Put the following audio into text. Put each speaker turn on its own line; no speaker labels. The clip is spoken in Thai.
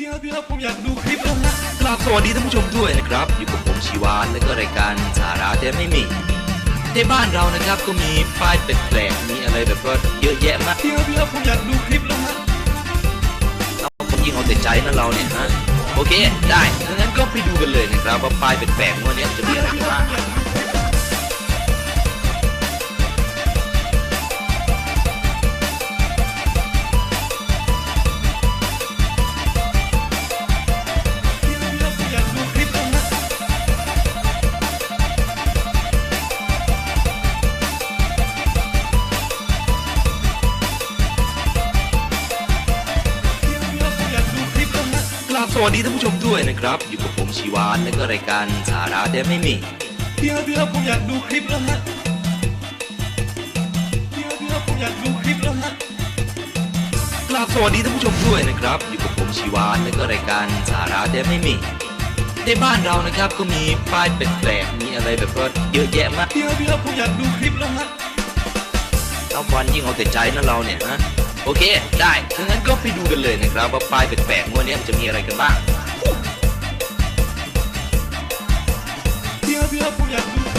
เดี๋ยวเดี๋ยวผมอยากดูคลิปแล้วนะ
กราบสวัสดีท่านผู้ชมด้วยนะครับ อยู่กับผมชีวานและก็รายการสาระแต่ไม่มี ในบ้านเรานะครับก็มีป้ายแปลกๆมีอะไรแบบว่าเยอะแยะมาก
เดี๋ยวเดี๋ยวผมอยากดูคลิปแล้วนะ
เราคนยิ่งเอาแต่ใจนะเราเนี่ยนะโอเค ได้งั้นก็ไปดูกันเลยนะครับว่าป้ายแปลกๆวันนี้จะมีอะไรกันบ้าง สวัสดีท่านผู้ชมด้วยนะครับ อยู่กับผมชีวานและก็รายการสาระแต่ไม่มี
เดี๋ยวเดี๋ยวผมอยากดูคลิปแล้วนะเดี๋ยวเดี๋ยวผมอยากดูคลิปแล้วนะ
กราบสวัสดีท่านผู้ชมด้วยนะครับ อยู่กับผมชีวานและก็รายการสาระแต่ไม่มีในบ้านเรานะครับก็มีป้ายแปลกๆมีอะไรแบบว่าเยอะแยะมาก
เดี๋ยวเดี๋ยวผมอยากดูคลิปแล้วนะ
เราวันยิ่งเอาแต่ใจนะเราเนี่ยนะ โอเค ได้งั้นก็ไปดูกันเลยนะครับว่าป้ายแปลกๆวันนี้จะมีอะไรกันบ้าง
เดี๋ยวเดี๋ยวผมอยากดู